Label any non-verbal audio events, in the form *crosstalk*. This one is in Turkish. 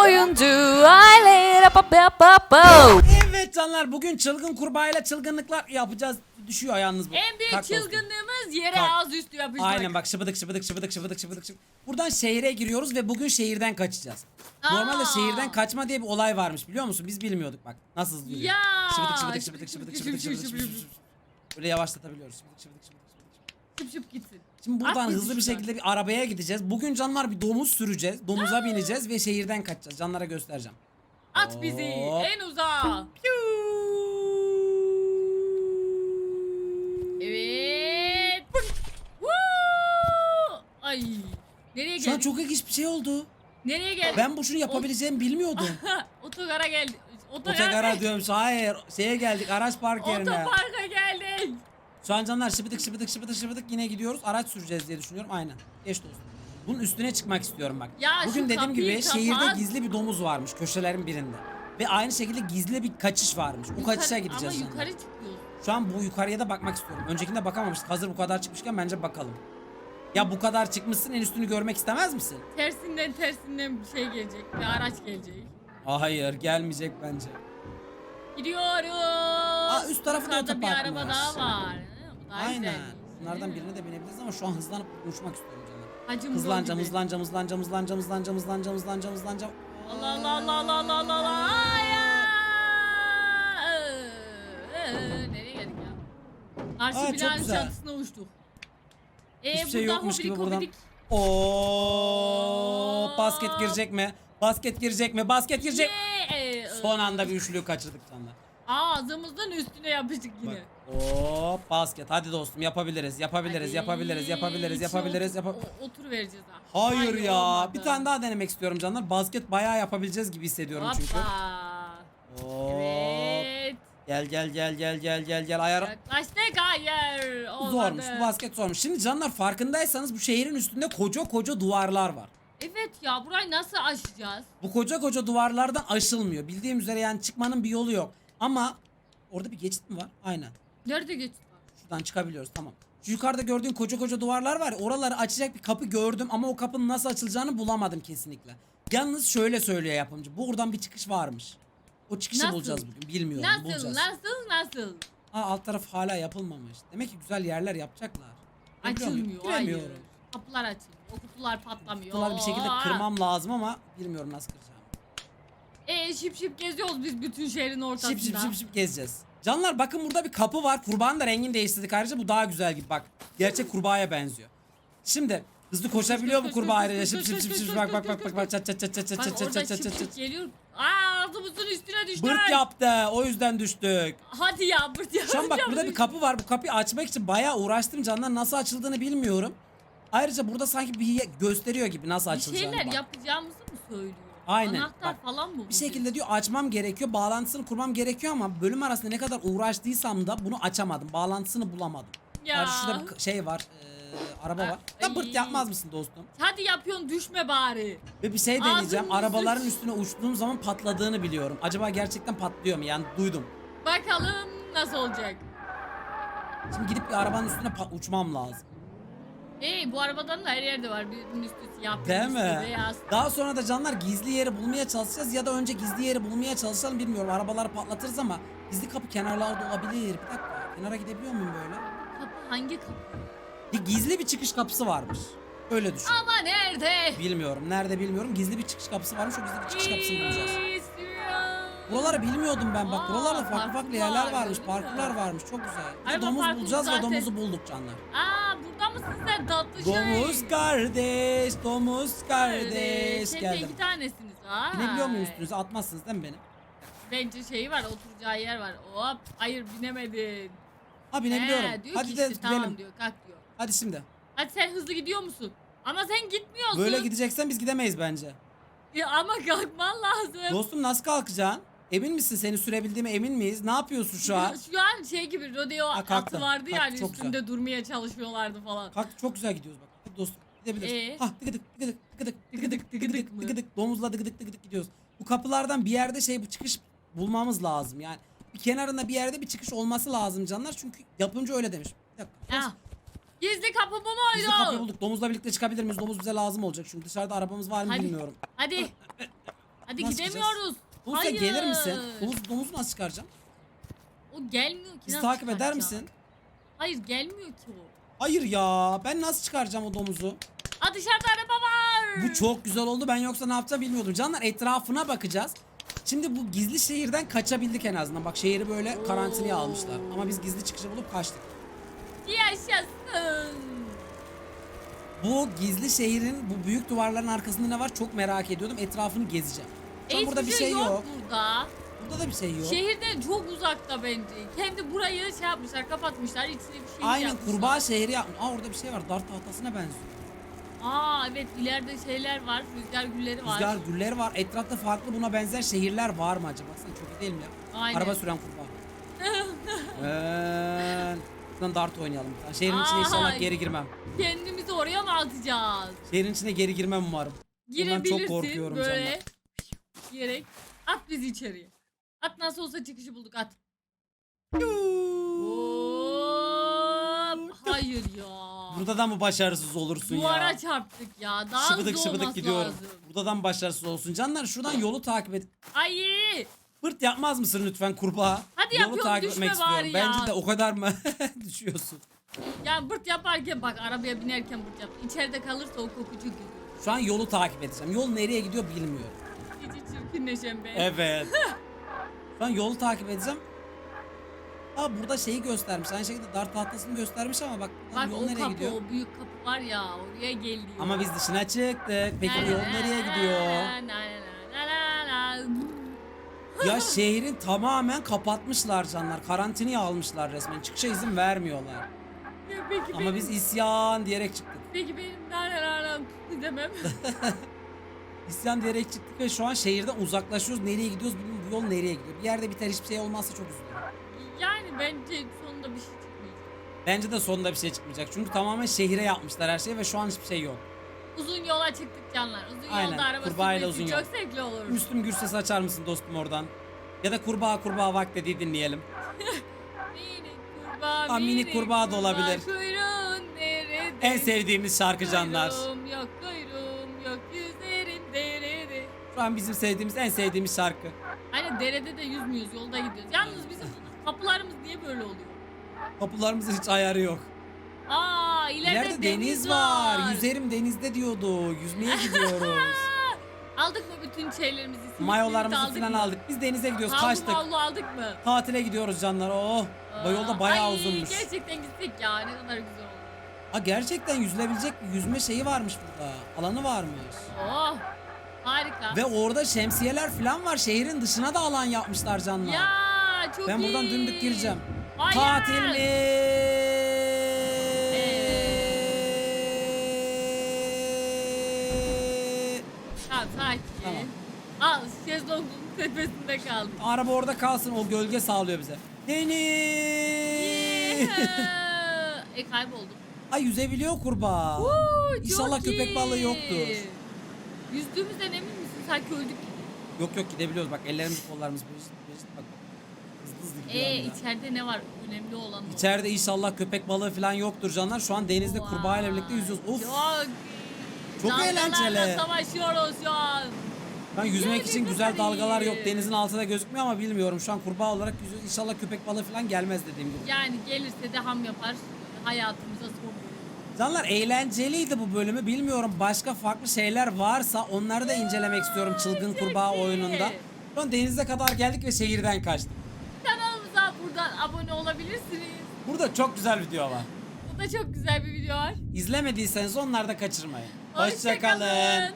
oyuncu aile. Evet canlar bugün çılgın kurbağayla çılgınlıklar yapacağız. Düşüyor ayağınız bu. En büyük Kalk dostum. çılgınlığımız yere Kalk. ağız üstü yapışmak. Aynen bak şıbıdık şıbıdık şıbıdık şıbıdık şıbıdık şıbıdık. Buradan şehire giriyoruz ve bugün şehirden kaçacağız. Normalde Aa. şehirden kaçma diye bir olay varmış biliyor musun? Biz bilmiyorduk bak. Nasıl hızlı yürüyor. Ya. Şıbıdık şıbıdık şıbıdık şıbıdık şıbıdık şıbıdık şıbıdık şıbıdık. Böyle yavaşlatabiliyoruz. Şıbıdık şıbıdık şıbıdık şıbıdık. Şıp gitsin. Şimdi buradan At hızlı bir şekilde bir arabaya gideceğiz. Bugün canlar bir domuz süreceğiz. Domuza bineceğiz ve şehirden kaçacağız. Canlara göstereceğim. At bizi Hop. en uzağa. Evet. Woo! Ay. Nereye Şu an geldik? çok ilginç bir şey oldu. Nereye geldik? Ben bu şunu yapabileceğimi bilmiyordum. *laughs* Otogara geldik. Otogara, Otogara diyorum. Hayır. Şeye geldik. Araç park yerine. Otoparka geldik. Şu an canlar şıbıdık şıbıdık şıbıdık şıbıdık yine gidiyoruz. Araç süreceğiz diye düşünüyorum. Aynen. Geç dostum. Bunun üstüne çıkmak istiyorum bak. Ya şu Bugün dediğim kapıyı gibi kapat. şehirde gizli bir domuz varmış köşelerin birinde. Ve aynı şekilde gizli bir kaçış varmış. Bu kaçışa gideceğiz Ama canlar. yukarı çıkıyoruz. Şu an bu yukarıya da bakmak istiyorum. Öncekinde bakamamıştık. Hazır bu kadar çıkmışken bence bakalım. Ya bu kadar çıkmışsın en üstünü görmek istemez misin? Tersinden tersinden bir şey gelecek. Bir araç gelecek. Hayır gelmeyecek bence. Gidiyoruz. Aa, üst tarafı da Yukarıda bir otoparkmış. araba daha var. Daha Aynen. güzelmiş. Bunlardan birine de binebiliriz ama şu an hızlanıp uçmak istiyorum canım. Hacı Hızlanacağım, hızlanacağım, hızlanacağım, hızlanacağım, hızlanacağım, hızlanacağım, hızlanacağım, hızlanacağım. Allah Allah Allah Allah Allah Allah Allah. Hayır. Nereye geldik ya? Aa, çok binanın güzel. çatısına uçtuk. Ee, Hiçbir şey yokmuş hobidik gibi buradan. hobidik. Oo, basket girecek mi? Basket girecek mi? Basket girecek. Yeah. Son anda bir üçlüyü kaçırdık canlar. Ağzımızdan üstüne yapıştık yine. Bak. Hop basket. Hadi dostum yapabiliriz. Yapabiliriz, Hadi. yapabiliriz, yapabiliriz, İçine yapabiliriz. otur- Yapa o- otur vereceğiz ha. Hayır ya. olmadı. Bir tane daha denemek istiyorum canlar. Basket bayağı yapabileceğiz gibi hissediyorum çünkü. Hoppa. Hop. Evet. Gel gel gel gel gel gel gel ayar. Yaklaştık hayır. Olmadı. Zormuş bu basket zormuş. Şimdi canlar farkındaysanız bu şehrin üstünde koca koca duvarlar var. Evet ya burayı nasıl aşacağız? Bu koca koca duvarlardan aşılmıyor. Bildiğim üzere yani çıkmanın bir yolu yok. Ama orada bir geçit mi var? Aynen. Nerede geçtik? Şuradan çıkabiliyoruz tamam. Şu yukarıda gördüğün koca koca duvarlar var ya oraları açacak bir kapı gördüm ama o kapının nasıl açılacağını bulamadım kesinlikle. Yalnız şöyle söylüyor yapımcı. Buradan bir çıkış varmış. O çıkışı Nasıl? bulacağız bugün. Bilmiyorum Nasıl bulacağız. nasıl nasıl? Aa, alt taraf hala yapılmamış. Demek ki güzel yerler yapacaklar. Açılmıyor hayır. Giremiyorum. Kapılar açılmıyor. O kutular patlamıyor. Kutuları bir şekilde Aa! kırmam lazım ama bilmiyorum nasıl kıracağım. Ee şip şip geziyoruz biz bütün şehrin ortasında. Şıp şıp şıp şıp gezeceğiz. Canlar bakın burada bir kapı var. Kurbağanın da rengini değiştirdik ayrıca. Bu daha güzel gibi bak. Gerçek kurbağaya benziyor. Şimdi hızlı koşabiliyor bu kurbağa ayrıca. Şıp şıp şıp şıp bak bak bak bak bak çat çat çat çat çat çat çat çat çat çat. geliyor. Aa ağzımızın üstüne düştü. Bırt yaptı. O yüzden düştük. Hadi ya bırt yaptı. Şu an bak burada bir kapı var. Bu kapıyı açmak için bayağı uğraştım canlar. Nasıl açıldığını bilmiyorum. Ayrıca burada sanki bir gösteriyor gibi nasıl Bir açılacağını. şeyler bak. yapacağımızı mı söylüyor? Aynen, Anahtar bak, falan mı? Bir şekilde diyor açmam gerekiyor. Bağlantısını kurmam gerekiyor ama bölüm arasında ne kadar uğraştıysam da bunu açamadım. Bağlantısını bulamadım. Ya. Yani şurada bir şey var. eee, araba var. Ya bırt yapmaz mısın dostum? Hadi yapıyorsun düşme bari. Ve bir şey deneyeceğim. Ağzını Arabaların yüzünü- üstüne uçtuğum zaman patladığını biliyorum. Acaba gerçekten patlıyor mu? Yani duydum. Bakalım nasıl olacak. Şimdi gidip bir arabanın üstüne uçmam lazım. Hey bu arabadan da her yerde var. Birinin üstü siyah, birinin Değil üstü mi? beyaz. Daha sonra da canlar gizli yeri bulmaya çalışacağız ya da önce gizli yeri bulmaya çalışalım bilmiyorum. Arabaları patlatırız ama gizli kapı kenarlarda olabilir. Bir dakika. Kenara gidebiliyor muyum böyle? Kapı hangi kapı? Bir gizli bir çıkış kapısı varmış. Öyle düşün. Ama nerede? Bilmiyorum. Nerede bilmiyorum. Gizli bir çıkış kapısı varmış. O gizli bir çıkış kapısını bulacağız. İstiyorum. Buraları bilmiyordum ben bak. Aa, Buralarda farklı parkur farklı yerler var, varmış. Parkurlar varmış. Çok güzel. Bir de Araba domuz parkuru bulacağız ve zaten. domuzu bulduk canlar. Aa burada mısın sen tatlı şey? Domuz kardeş, domuz kardeş. Hep de Geldim. iki tanesiniz. Aa. Binebiliyor muyum üstünüze? Atmazsınız değil mi beni? Bence şeyi var oturacağı yer var. Hop hayır binemedin. Ha binebiliyorum. He, diyor Hadi ki de işte, gidelim. tamam diyor kalk diyor. Hadi şimdi. Hadi sen hızlı gidiyor musun? Ama sen gitmiyorsun. Böyle gideceksen biz gidemeyiz bence. Ya ama kalkman lazım. Dostum nasıl kalkacaksın? Emin misin seni sürebildiğime emin miyiz? Ne yapıyorsun şu an? Şu an şey gibi rodeo Ha, kalktı. atı vardı Kalktı, yani çok üstünde durmaya çalışıyorlardı falan. Kalk çok güzel gidiyoruz bak. Hadi dostum gidebiliriz. Ee? Hah tıkıdık tıkıdık tıkıdık tıkıdık tıkıdık tıkıdık mı? tıkıdık domuzla tıkıdık tıkıdık gidiyoruz. Bu kapılardan bir yerde şey bu çıkış bulmamız lazım. Yani bir kenarında bir yerde bir çıkış olması lazım canlar. Çünkü yapımcı öyle demiş. Bir dakika. Ya. Gizli kapı bu Biz de kapıyı muydu? bulduk. Domuzla birlikte çıkabilir miyiz? Domuz bize lazım olacak. Çünkü dışarıda arabamız var mı Hadi. bilmiyorum. Hadi. *laughs* Hadi Nasıl gidemiyoruz. Buse Hayır. gelir misin? Domuz, domuzu nasıl çıkaracağım? O gelmiyor ki. Bizi nasıl takip eder misin? Hayır gelmiyor ki o. Hayır ya. Ben nasıl çıkaracağım o domuzu? Aa dışarıda araba var. Bu çok güzel oldu. Ben yoksa ne yapacağım bilmiyordum. Canlar etrafına bakacağız. Şimdi bu gizli şehirden kaçabildik en azından. Bak şehri böyle karantinaya Oo. almışlar. Ama biz gizli çıkışı bulup kaçtık. Yaşasın. Bu gizli şehrin bu büyük duvarların arkasında ne var çok merak ediyordum. Etrafını gezeceğim. Hiçbir burada bir şey yok. burada. Burada da bir şey yok. Şehirden çok uzakta bence. Kendi burayı şey yapmışlar, kapatmışlar. İçine bir şey Aynen yapmışlar. kurbağa şehri yapmış. Aa orada bir şey var. Dart tahtasına benziyor. Aa evet ileride şeyler var. Rüzgar gülleri var. Rüzgar gülleri var. Etrafta farklı buna benzer şehirler var mı acaba? Baksana çok iyi değil mi ya? Aynen. Araba süren kurbağa. *laughs* Eee, Şuradan dart oynayalım. Şehrin içine Ay. inşallah geri girmem. Kendimizi oraya mı atacağız? Şehrin içine geri girmem umarım. Bundan Girebilirsin çok korkuyorum böyle. canlar. Diyerek at bizi içeriye. At nasıl olsa çıkışı bulduk at. Hop. Hayır ya. Burada da mı başarısız olursun Duvara ya? çarptık ya. Daha Şıbıdık hızlı şıbıdık olması gidiyorum. lazım. Buradan başarısız olsun. Canlar şuradan yolu takip et. Ay. Fırt yapmaz mısın lütfen kurbağa? Hadi Yolu yapıyorum, takip düşme etmek istiyorum. bari ya. Bence de o kadar mı *laughs* düşüyorsun? Yani bırt yaparken bak arabaya binerken bırt yap. İçeride kalırsa o koku çok kötü. Şu an yolu takip edeceğim. Yol nereye gidiyor bilmiyorum. İçi çirkinleşen be. Evet. *laughs* An yolu takip edeceğim. Aa burada şeyi göstermiş. Aynı şekilde dar tahtasını göstermiş ama bak, Bak yol o nereye kapı, gidiyor? o büyük kapı var ya oraya geliyor. Ama biz dışına çıktık. Peki yol nereye gidiyor? Ya şehrin tamamen kapatmışlar canlar. Karantinaya almışlar resmen. Çıkışa izin vermiyorlar. Ya peki Ama benim, biz isyan diyerek çıktık. peki benim nereden demem. *laughs* İsyan diyerek çıktık ve şu an şehirden uzaklaşıyoruz. Nereye gidiyoruz bilmiyorum. Bu yol nereye gidiyor? Bir yerde biter hiçbir şey olmazsa çok üzülürüm. yani bence sonunda bir şey çıkmayacak. Bence de sonunda bir şey çıkmayacak. Çünkü tamamen şehire yapmışlar her şeyi ve şu an hiçbir şey yok. Uzun yola çıktık canlar. Uzun Aynen, yolda araba kurbağayla sürmesi uzun çok zevkli olur. Müslüm Gürses açar mısın dostum oradan? Ya da kurbağa kurbağa vaklediği dinleyelim. *laughs* Minik kurbağa, Aa, minik kurbağa da olabilir. Kuyruğun nerede? En sevdiğimiz şarkı canlar. Kuyruğum derede. Şu an bizim sevdiğimiz en sevdiğimiz şarkı. Hani derede de yüzmüyoruz yolda gidiyoruz. Yalnız bizim kapılarımız niye böyle oluyor? Kapılarımızın hiç ayarı yok. Aa ileride, İleride deniz, var. Yüzerim denizde diyordu. Yüzmeye *laughs* gidiyoruz. Aldık mı bütün şeylerimizi? simitlerimizi Mayolarımızı falan mı? aldık. Biz denize gidiyoruz. Havlu Kaçtık. mavlu aldık mı? Tatile gidiyoruz canlar. Oh. Bu yolda bayağı Ay, uzunmuş. Gerçekten gitsek ya ne kadar güzel olur. Ha gerçekten yüzülebilecek yüzme şeyi varmış burada. Alanı varmış. Oh harika. Ve orada şemsiyeler falan var. Şehrin dışına da alan yapmışlar canlar. ya çok ben iyi. buradan dümdük gireceğim. Hayır. Tatil mi? Tamam sakin. Tamam. Al şezlongun tepesinde kaldık. Araba orada kalsın. O gölge sağlıyor bize. Deniz. *laughs* e kayboldum. Ay yüzebiliyor kurbağa. Çok İnşallah köpek iyi. balığı yoktur. Yüzdüğümüzden emin misin? Sanki öldük. Yok yok gidebiliyoruz. Bak ellerimiz kollarımız. Bejit, bejit, bak. Hızlı hızlı gidiyor. Ee de. içeride ne var? Önemli olan o. İçeride inşallah köpek balığı falan yoktur canlar. Şu an denizde Vay. kurbağa ile birlikte yüzüyoruz. Of. Çok, Çok Dalgalarla eğlenceli. savaşıyoruz şu an. Ben yüzmek için güzel dalgalar yok. Denizin altında gözükmüyor ama bilmiyorum. Şu an kurbağa olarak yüzüyoruz. İnşallah köpek balığı falan gelmez dediğim gibi. Yani gelirse de ham yapar. Hayatımıza verir. Canlar eğlenceliydi bu bölümü. Bilmiyorum başka farklı şeyler varsa onları da incelemek istiyorum çılgın kurbağa oyununda. An denize kadar geldik ve şehirden kaçtık. Kanalımıza buradan abone olabilirsiniz. Burada çok güzel video var. Burada çok güzel bir video var. İzlemediyseniz onları da kaçırmayın. Hoşça Hoşçakalın. kalın.